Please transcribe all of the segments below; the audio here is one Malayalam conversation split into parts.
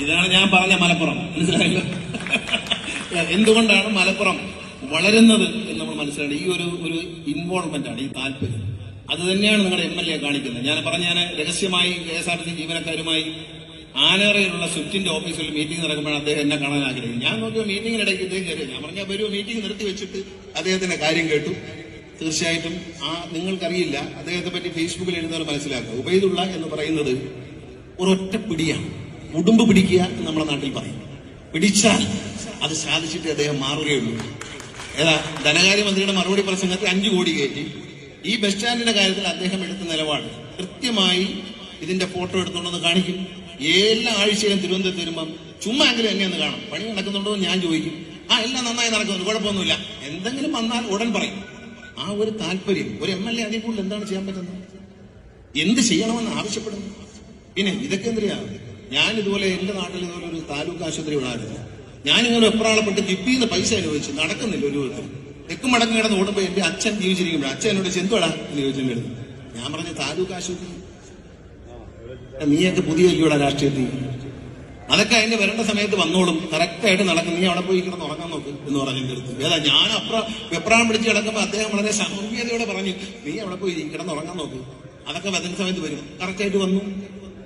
ഇതാണ് ഞാൻ പറഞ്ഞ മലപ്പുറം. മനസ്സിലായല്ലോ? എന്തുകൊണ്ടാണ് മലപ്പുറം വളരുന്നത് എന്ന് നമ്മൾ മനസ്സിലാണ് ഈ ഒരു ഒരു ഇൻവോൾവ്മെന്റ് ആണ് ഈ താല്പര്യം. അത് തന്നെയാണ് നിങ്ങളുടെ എം എൽ എ കാണിക്കുന്നത്. ഞാൻ പറഞ്ഞ ഞാൻ രഹസ്യമായി K S R T C ജീവനക്കാരുമായി ആനേറയിലുള്ള സ്വിഫ്റ്റിന്റെ ഓഫീസിൽ മീറ്റിംഗ് നടക്കുമ്പോൾ അദ്ദേഹം എന്നെ കാണാൻ ആഗ്രഹിക്കും ഞാൻ നോക്കിയ മീറ്റിംഗിനിടയ്ക്ക് ഇദ്ദേഹം കയറി. ഞാൻ പറഞ്ഞ വരുമോ മീറ്റിംഗ് നിർത്തി വെച്ചിട്ട് അദ്ദേഹത്തിന്റെ കാര്യം കേട്ടു. തീർച്ചയായിട്ടും ആ നിങ്ങൾക്കറിയില്ല അദ്ദേഹത്തെ പറ്റി ഫേസ്ബുക്കിൽ എഴുതുന്നവർ മനസ്സിലാക്കുക. ഉബൈദുള്ള എന്ന് പറയുന്നത് ഒരൊറ്റ പിടിയാണ്. ഉടുമ്പ് പിടിക്കുക എന്ന് നമ്മുടെ നാട്ടിൽ പറയും. പിടിച്ചാൽ അത് സാധിച്ചിട്ട് അദ്ദേഹം മാറുകയുള്ളൂ. ഏതാ ധനകാര്യമന്ത്രിയുടെ മറുപടി പ്രസംഗത്തിൽ അഞ്ചു കോടി കയറ്റി. ഈ ബസ് സ്റ്റാൻഡിന്റെ കാര്യത്തിൽ അദ്ദേഹം എടുത്ത നിലപാട് കൃത്യമായി ഇതിന്റെ ഫോട്ടോ എടുത്തുകൊണ്ടെന്ന് കാണിക്കും. എല്ലാ ആഴ്ചയിലും തിരുവനന്തപുരത്ത് വരുമ്പം ചുമ്മാ എങ്കിലും എന്നെ ഒന്ന് കാണും. പണി നടക്കുന്നുണ്ടോ ഞാൻ ചോദിക്കും. ആ എല്ലാം നന്നായി നടക്കുന്നുണ്ട് കുഴപ്പമൊന്നുമില്ല. എന്തെങ്കിലും വന്നാൽ ഉടൻ പറയും. ആ ഒരു താല്പര്യം ഒരു എം എൽ എ അതിൽ കൂടുതൽ എന്താണ് ചെയ്യാൻ പറ്റുന്നത്? എന്ത് ചെയ്യണമെന്ന് ആവശ്യപ്പെടുന്നു? പിന്നെ ഇതൊക്കെ എന്തിനാ? ഞാൻ ഇതുപോലെ എന്റെ നാട്ടിൽ ഇതുപോലെ ഒരു താലൂക്ക് ആശുപത്രി ഉണ്ടായിരുന്നു ഞാനിങ്ങനെ എപ്രാളപ്പെട്ട് കിപ്പിന്ന് പൈസ അനുഭവിച്ചു നടക്കുന്നില്ല ഒരു വിധത്തിൽ തെക്കും മടങ്ങി കിടന്ന് ഓടുമ്പോ എന്റെ അച്ഛൻ ജീവിച്ചിരിക്കുമ്പോൾ അച്ഛൻ എന്നോട് ചെന്തുവാടാ എന്ന് ചോദിച്ചിട്ടുണ്ട് ഞാൻ പറഞ്ഞ താലൂക്ക് ആശുപത്രി. നീയൊക്കെ പുതിയ ഇവിടെ രാഷ്ട്രീയത്തിൽ. അതൊക്കെ അതിന്റെ വരേണ്ട സമയത്ത് വന്നോളും. കറക്റ്റായിട്ട് നടക്കും. നീ അവിടെ പോയി കിടന്ന് ഉറങ്ങാൻ നോക്ക് എന്ന് പറഞ്ഞു എന്റെ അടുത്ത്. ഏതാ ഞാൻ അപ്ര വെപ്രാളം പിടിച്ച് കിടക്കുമ്പോൾ അദ്ദേഹം വളരെ സൗമ്യതയോടെ പറഞ്ഞു നീ അവിടെ പോയി കിടന്ന് ഉറങ്ങാൻ നോക്ക്. അതൊക്കെ വരുന്ന സമയത്ത് വരും. കറക്റ്റായിട്ട് വന്നു.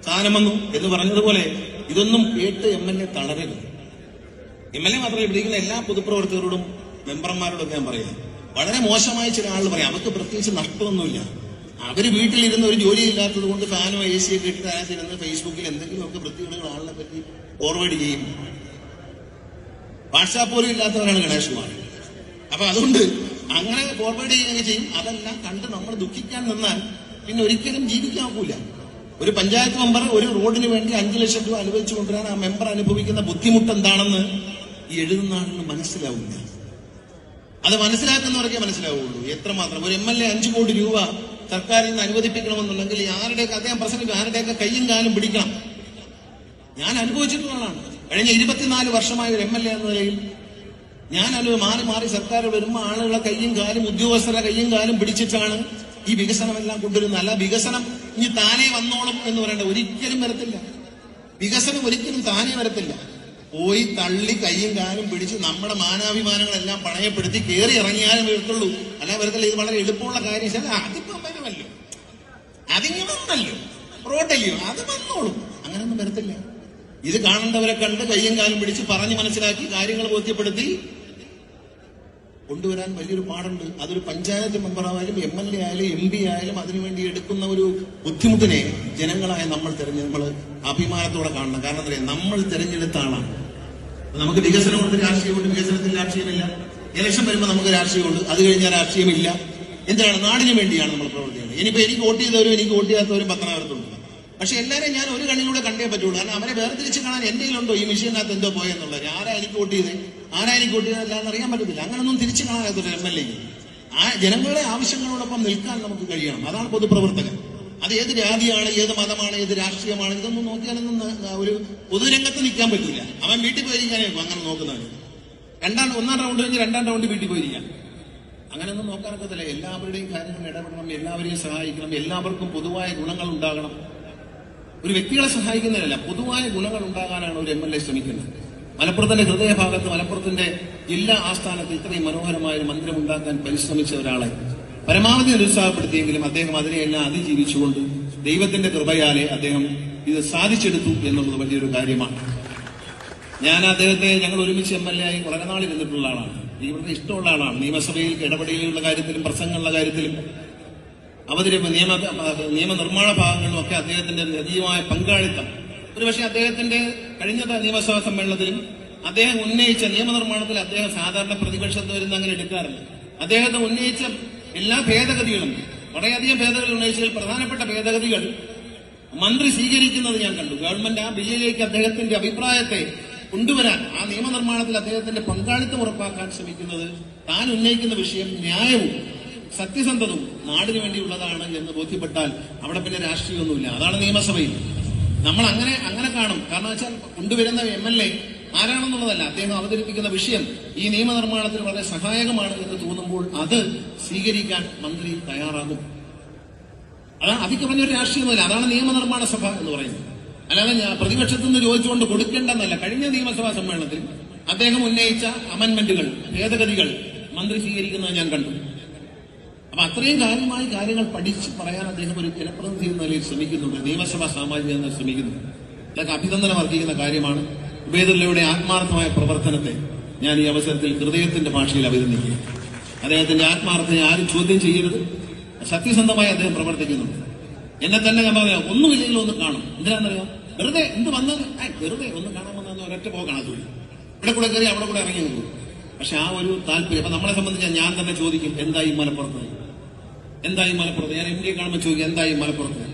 സാധനം വന്നു എന്ന് പറഞ്ഞതുപോലെ ഇതൊന്നും കേട്ട് എം എൽ എ തളരരുത്. എം എൽ എ മാത്രമല്ല ഇവിടെയുള്ള എല്ലാ പൊതുപ്രവർത്തകരോടും മെമ്പർമാരോടൊക്കെ ഞാൻ പറയാം. വളരെ മോശമായ ചില ആളുകൾ പറയാം. അവർക്ക് പ്രത്യേകിച്ച് നഷ്ടമൊന്നുമില്ല. അവർ വീട്ടിലിരുന്ന് ഒരു ജോലി ഇല്ലാത്തത് കൊണ്ട് ഫാനോ എ സി ഒക്കെ ഇട്ട് അതിനകത്തിരുന്ന് ഫേസ്ബുക്കിൽ എന്തെങ്കിലുമൊക്കെ വൃത്തികേടുകൾ ആളിനെ പറ്റി ഫോർവേഡ് ചെയ്യും. വാട്സാപ്പ് പോലും ഇല്ലാത്തവരാണ് ഗണേഷ് കുമാർ അപ്പൊ അതുകൊണ്ട് അങ്ങനെ ഫോർവേഡ് ചെയ്യുകയൊക്കെ ചെയ്യും. അതെല്ലാം കണ്ട് നമ്മൾ ദുഃഖിക്കാൻ നിന്നാൽ പിന്നെ ഒരിക്കലും ജീവിക്കാൻ ഒക്കില്ല. ഒരു പഞ്ചായത്ത് മെമ്പർ ഒരു റോഡിന് വേണ്ടി അഞ്ചു ലക്ഷം രൂപ അനുവദിച്ചു കൊണ്ടുവരാൻ ആ മെമ്പർ അനുഭവിക്കുന്ന ബുദ്ധിമുട്ട് എന്താണെന്ന് ഈ എഴുതുന്ന ആളിന് മനസ്സിലാവില്ല. അത് മനസ്സിലാക്കുന്നവർക്കേ മനസ്സിലാവുള്ളൂ. എത്രമാത്രം? ഒരു എം എൽ എ അഞ്ചു കോടി രൂപ സർക്കാരിൽ നിന്ന് അനുവദിപ്പിക്കണമെന്നുണ്ടെങ്കിൽ ആരുടെയൊക്കെ അദ്ദേഹം പ്രസംഗിക്കും ആരുടെയൊക്കെ കയ്യും കാലും പിടിക്കണം. ഞാൻ അനുഭവിച്ചിട്ടുള്ള ആളാണ്. കഴിഞ്ഞ ഇരുപത്തിനാല് വർഷമായ ഒരു എം എൽ എ എന്ന നിലയിൽ ഞാൻ അനുഭവം മാറി മാറി സർക്കാർ വരുമ്പോൾ ആളുകളെ കയ്യും കാലും ഉദ്യോഗസ്ഥരുടെ കയ്യും കാലും പിടിച്ചിട്ടാണ് ഈ വികസനമെല്ലാം കൊണ്ടുവരുന്നത്. അല്ല വികസനം ഇനി താനേ വന്നോളും എന്ന് പറയേണ്ട. ഒരിക്കലും വരത്തില്ല. വികസനം ഒരിക്കലും താനേ വരത്തില്ല. പോയി തള്ളി കൈയും കാലും പിടിച്ച് നമ്മുടെ മാനാഭിമാനങ്ങളെല്ലാം പണയപ്പെടുത്തി കയറി ഇറങ്ങിയാലും വരത്തുള്ളൂ. അല്ല വരത്തില്ല. ഇത് വളരെ എളുപ്പമുള്ള കാര്യം. അതിപ്പം വരുമല്ലോ അതിങ്ങി വന്നല്ലോ അത് വന്നോളും. അങ്ങനെയൊന്നും വരത്തില്ല. ഇത് കാണേണ്ടവരെ കണ്ട് കയ്യും കാലും പിടിച്ച് പറഞ്ഞ് മനസ്സിലാക്കി കാര്യങ്ങൾ ബോധ്യപ്പെടുത്തി കൊണ്ടുവരാൻ വലിയൊരു പാടുണ്ട്. അതൊരു പഞ്ചായത്ത് മെമ്പറായാലും എം എൽ എ ആയാലും എം പി ആയാലും അതിനുവേണ്ടി എടുക്കുന്ന ഒരു ബുദ്ധിമുട്ടിനെ ജനങ്ങളായ നമ്മൾ തിരഞ്ഞ് നമ്മൾ അഭിമാനത്തോടെ കാണണം. കാരണം എന്താ നമ്മൾ തെരഞ്ഞെടുത്ത ആളാണ്. നമുക്ക് വികസനമുണ്ട് രാഷ്ട്രീയമുണ്ട്. വികസനത്തിൽ രാഷ്ട്രീയമില്ല. ഇലക്ഷൻ വരുമ്പോൾ നമുക്ക് രാഷ്ട്രീയമുണ്ട്. അത് കഴിഞ്ഞാൽ രാഷ്ട്രീയമില്ല. എന്താണ് നാടിന് വേണ്ടിയാണ് നമ്മൾ പ്രവർത്തിക്കുന്നത്. ഇനിയിപ്പോ എനിക്ക് വോട്ട് ചെയ്തവരും എനിക്ക് വോട്ട് ചെയ്യാത്തവരും പത്തനാപുരത്തുണ്ട് പക്ഷെ എല്ലാവരെയും ഞാൻ ഒരു കണ്ണിലൂടെ കണ്ടേ പറ്റുള്ളൂ. കാരണം അവരെ വേർതിരിച്ച് കാണാൻ എന്റെ ഈ മെഷീനകത്ത് എന്തോ പോയെന്നുള്ളത്? ആരാ എനിക്ക് വോട്ട് ചെയ്തേ? ആരാ എനിക്ക് വോട്ട് ചെയ്തല്ല എന്ന് അറിയാൻ പറ്റത്തില്ല. അങ്ങനൊന്നും തിരിച്ചു കാണാത്തൊരു എം എൽ എക്ക്. ആ ജനങ്ങളുടെ ആവശ്യങ്ങളോടൊപ്പം നിൽക്കാൻ നമുക്ക് കഴിയണം. അതാണ് പൊതുപ്രവർത്തകൻ. അത് ഏത് ജാതിയാണ് ഏത് മതമാണ് ഏത് രാഷ്ട്രീയമാണ് ഇതൊന്നും നോക്കിയാലൊന്നും ഒരു പൊതുരംഗത്ത് നിൽക്കാൻ പറ്റില്ല അവൻ വീട്ടിൽ പോയിരിക്കാനേ അങ്ങനെ നോക്കുന്നവന് രണ്ടാം ഒന്നാം റൗണ്ട് കഴിഞ്ഞ് രണ്ടാം റൗണ്ട് വീട്ടിൽ പോയിരിക്കാം. അങ്ങനെയൊന്നും നോക്കാനൊക്കത്തില്ല. എല്ലാവരുടെയും കാര്യങ്ങൾ ഇടപെടണം എല്ലാവരെയും സഹായിക്കണം എല്ലാവർക്കും പൊതുവായ ഗുണങ്ങൾ ഉണ്ടാകണം. ഒരു വ്യക്തികളെ സഹായിക്കുന്നതിനല്ല പൊതുവായ ഗുണങ്ങൾ ഉണ്ടാകാനാണ് ഒരു എം എൽ എ ശ്രമിക്കുന്നത്. മലപ്പുറത്തിന്റെ ഹൃദയഭാഗത്ത് മലപ്പുറത്തിന്റെ ജില്ലാ ആസ്ഥാനത്ത് ഇത്രയും മനോഹരമായ ഒരു മന്ദിരം ഉണ്ടാക്കാൻ പരിശ്രമിച്ച ഒരാളെ പരമാവധി നിരുത്സാഹപ്പെടുത്തിയെങ്കിലും അദ്ദേഹം അതിനെയെല്ലാം അതിജീവിച്ചുകൊണ്ട് ദൈവത്തിന്റെ കൃപയാലെ അദ്ദേഹം ഇത് സാധിച്ചെടുത്തു എന്നുള്ളത് വലിയൊരു കാര്യമാണ്. ഞാൻ അദ്ദേഹത്തെ ഞങ്ങൾ ഒരുമിച്ച് എം എൽ എ ആയി വളരെ നാളിരുന്നിട്ടുള്ള ആളാണ്. ദൈവത്തെ ഇഷ്ടമുള്ള ആളാണ്. നിയമസഭയിൽ ഇടപെടലുള്ള കാര്യത്തിലും പ്രസംഗങ്ങളുടെ കാര്യത്തിലും അവതരിപ്പ് നിയമ നിയമനിർമ്മാണ ഭാഗങ്ങളിലും ഒക്കെ അദ്ദേഹത്തിന്റെ നിർജീവമായ പങ്കാളിത്തം. ഒരുപക്ഷെ അദ്ദേഹത്തിന്റെ കഴിഞ്ഞ നിയമസഭാ സമ്മേളനത്തിലും അദ്ദേഹം ഉന്നയിച്ച നിയമനിർമ്മാണത്തിൽ അദ്ദേഹം സാധാരണ പ്രതിപക്ഷത്ത് വരുന്ന അങ്ങനെ എടുക്കാറില്ല. അദ്ദേഹത്തെ ഉന്നയിച്ച എല്ലാ ഭേദഗതികളും വളരെയധികം ഭേദഗതികൾ ഉന്നയിച്ചതിൽ പ്രധാനപ്പെട്ട ഭേദഗതികൾ മന്ത്രി സ്വീകരിക്കുന്നത് ഞാൻ കണ്ടു. ഗവൺമെന്റ് ആ ബില്ലിലേക്ക് അദ്ദേഹത്തിന്റെ അഭിപ്രായത്തെ കൊണ്ടുവരാൻ ആ നിയമനിർമ്മാണത്തിൽ അദ്ദേഹത്തിന്റെ പങ്കാളിത്തം ഉറപ്പാക്കാൻ ശ്രമിക്കുന്നത് താൻ ഉന്നയിക്കുന്ന വിഷയം ന്യായവും സത്യസന്ധതവും നാടിന് വേണ്ടിയുള്ളതാണ് എന്ന് ബോധ്യപ്പെട്ടാൽ അവിടെ പിന്നെ രാഷ്ട്രീയമൊന്നുമില്ല. അതാണ് നിയമസഭയിൽ. നമ്മൾ അങ്ങനെ അങ്ങനെ കാണും. കാരണം വെച്ചാൽ കൊണ്ടുവരുന്ന എം എൽ എ ആരാണെന്നുള്ളതല്ല. അദ്ദേഹം അവതരിപ്പിക്കുന്ന വിഷയം ഈ നിയമനിർമ്മാണത്തിന് വളരെ സഹായകമാണ് എന്ന് തോന്നുമ്പോൾ അത് സ്വീകരിക്കാൻ മന്ത്രി തയ്യാറാകും. അതാണ് അതിക്ക് പറഞ്ഞൊരു രാഷ്ട്രീയമല്ല അതാണ് നിയമനിർമ്മാണ സഭ എന്ന് പറയുന്നത്. അല്ലാതെ പ്രതിപക്ഷത്തു നിന്ന് ചോദിച്ചുകൊണ്ട് കൊടുക്കേണ്ടെന്നല്ല. കഴിഞ്ഞ നിയമസഭാ സമ്മേളനത്തിൽ അദ്ദേഹം ഉന്നയിച്ച അമെന്മെന്റുകൾ ഭേദഗതികൾ മന്ത്രി സ്വീകരിക്കുന്നത് ഞാൻ കണ്ടു. അപ്പൊ അത്രയും കാര്യമായ കാര്യങ്ങൾ പഠിച്ച് പറയാൻ അദ്ദേഹം ഒരു ജനപ്രതിനിധി എന്ന നിലയിൽ ശ്രമിക്കുന്നുണ്ട്. നിയമസഭാ സാമാജിക എന്ന ശ്രമിക്കുന്നുണ്ട്. അതൊക്കെ അഭിനന്ദനം അർഹിക്കുന്ന കാര്യമാണ്. ഉബേദുള്ളയുടെ ആത്മാർത്ഥമായ പ്രവർത്തനത്തെ ഞാൻ ഈ അവസരത്തിൽ ഹൃദയത്തിന്റെ ഭാഷയിൽ അഭിനന്ദിക്കുക അദ്ദേഹത്തിന്റെ ആത്മാർത്ഥനെ ആരും ചോദ്യം ചെയ്യരുത്. സത്യസന്ധമായി അദ്ദേഹം പ്രവർത്തിക്കുന്നുണ്ട്. എന്നെ തന്നെ ഞാൻ പറയാം ഒന്നുമില്ലെങ്കിലും ഒന്ന് കാണും. എന്തിനാണെന്നറിയാം? വെറുതെ എന്ത് വന്നത് വെറുതെ ഒന്ന് കാണാൻ വന്ന ഒരൊറ്റ പോകാണ് അതുള്ളൂ ഇവിടെ കൂടെ കയറി അവിടെ കൂടെ ഇറങ്ങി നോക്കും പക്ഷെ ആ ഒരു താല്പര്യം അപ്പൊ നമ്മളെ സംബന്ധിച്ച് ഞാൻ തന്നെ ചോദിക്കും എന്തായി മലപ്പുറത്ത് എന്തായി മലപ്പുറത്ത്? ഞാൻ എം ഡി കാണുമ്പോൾ ചോദിക്കും എന്തായി മലപ്പുറത്ത്?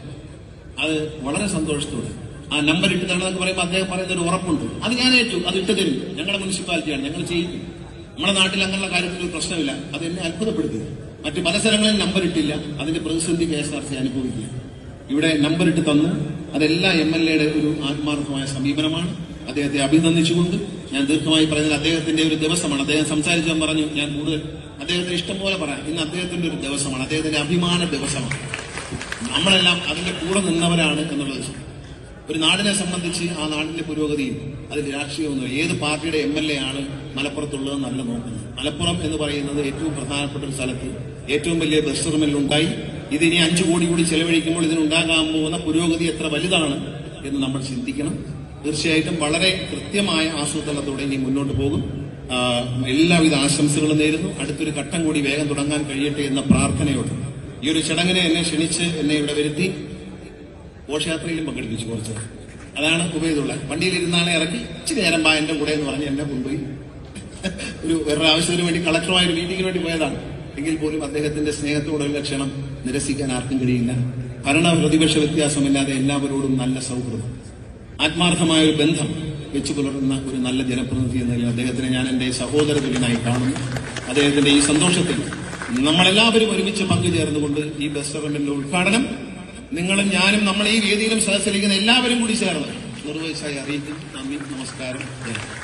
അത് വളരെ സന്തോഷത്തോടെ. ആ നമ്പർ ഇട്ട് തരണമെന്ന് പറയുമ്പോൾ അദ്ദേഹം പറയുന്ന ഒരു ഉറപ്പുണ്ട്. അത് ഞാൻ ഏറ്റു അത് ഇട്ട് തരും. ഞങ്ങളുടെ മുനിസിപ്പാലിറ്റിയാണ് ഞങ്ങൾ ചെയ്യും. നമ്മുടെ നാട്ടിൽ അങ്ങനെയുള്ള കാര്യത്തിൽ പ്രശ്നമില്ല. അത് എന്നെ അത്ഭുതപ്പെടുത്തി മറ്റ് പല സ്ഥലങ്ങളിൽ നമ്പർ ഇട്ടില്ല. അതിന്റെ പ്രതിസന്ധി കെ എസ് ആർ സി അനുഭവിക്കുക ഇവിടെ നമ്പർ ഇട്ട് തന്ന്. അതെല്ലാ എം എൽ എയുടെ ഒരു ആത്മാർത്ഥമായ സമീപനമാണ്. അദ്ദേഹത്തെ അഭിനന്ദിച്ചുകൊണ്ട് ഞാൻ ദീർഘമായി പറയുന്നത് അദ്ദേഹത്തിന്റെ ഒരു ദിവസമാണ്. അദ്ദേഹം സംസാരിച്ചാൽ പറഞ്ഞു ഞാൻ കൂടുതൽ അദ്ദേഹത്തിന് ഇഷ്ടം പോലെ പറയാം. ഇന്ന് അദ്ദേഹത്തിന്റെ ഒരു ദിവസമാണ്. അദ്ദേഹത്തിന്റെ അഭിമാന ദിവസമാണ്. നമ്മളെല്ലാം അതിന്റെ കൂടെ നിന്നവരാണ് എന്നുള്ളത് ഒരു നാടിനെ സംബന്ധിച്ച് ആ നാടിന്റെ പുരോഗതിയും അതിൽ രാഷ്ട്രീയമൊന്നും ഏത് പാർട്ടിയുടെ എം എൽ എ ആണ് മലപ്പുറത്തുള്ളതെന്നല്ല നോക്കുന്നത്. മലപ്പുറം എന്ന് പറയുന്നത് ഏറ്റവും പ്രധാനപ്പെട്ട ഒരു സ്ഥലത്ത് ഏറ്റവും വലിയ ബസ് ടെർമിനൽ ഉണ്ടായി. ഇതിനി അഞ്ചു കോടി കൂടി ചെലവഴിക്കുമ്പോൾ ഇതിനുണ്ടാകാൻ പോകുന്ന പുരോഗതി എത്ര വലുതാണ് എന്ന് നമ്മൾ ചിന്തിക്കണം. തീർച്ചയായിട്ടും വളരെ കൃത്യമായ ആസൂത്രണത്തോടെ ഇനി മുന്നോട്ട് പോകും. എല്ലാവിധ ആശംസകളും നേരുന്നു. അടുത്തൊരു ഘട്ടം കൂടി വേഗം തുടങ്ങാൻ കഴിയട്ടെ എന്ന പ്രാർത്ഥനയോട്. ഈ ഒരു ചടങ്ങിനെ എന്നെ ക്ഷണിച്ച് എന്നെ ഇവിടെ വരുത്തി ഘോഷയാത്രയിലും പങ്കെടുപ്പിച്ചു കുറച്ച്. അതാണ് ഉപയോഗമുള്ള വണ്ടിയിലിരുന്നാളെ ഇറക്കി ഇച്ചിരി നേരം ബാ എന്റെ കൂടെ എന്ന് പറഞ്ഞ് എന്നെ കൊണ്ടുപോയി. ഒരു വേറൊരു ആവശ്യത്തിന് വേണ്ടി കളക്ടറുമായ ഒരു മീറ്റിംഗിന് വേണ്ടി പോയതാണ്. എങ്കിൽ പോലും അദ്ദേഹത്തിന്റെ സ്നേഹത്തോടുള്ള ക്ഷണം നിരസിക്കാൻ ആർക്കും കഴിയില്ല. ഭരണ പ്രതിപക്ഷ വ്യത്യാസമില്ലാതെ എല്ലാവരോടും നല്ല സൗഹൃദം. ആത്മാർത്ഥമായ ഒരു ബന്ധം. വെച്ചു പുലർത്തുന്ന ഒരു നല്ല ജനപ്രതിനിധി എന്ന നിലയിൽ അദ്ദേഹത്തിനെ ഞാൻ എന്റെ സഹോദര തുല്യനായി കാണുന്നു. അദ്ദേഹത്തിന്റെ ഈ സന്തോഷത്തിൽ നമ്മളെല്ലാവരും ഒരുമിച്ച് പങ്കുചേർന്നുകൊണ്ട് ഈ ബസ് ടെർമിനലിന്റെ ഉദ്ഘാടനം നിങ്ങളും ഞാനും നമ്മൾ ഈ വേദിയിലും സഹസരിക്കുന്ന എല്ലാവരും കൂടി ചേർന്ന് നിർവഹിച്ചായി അറിയിക്കും. നന്ദി നമസ്കാരം. ജയം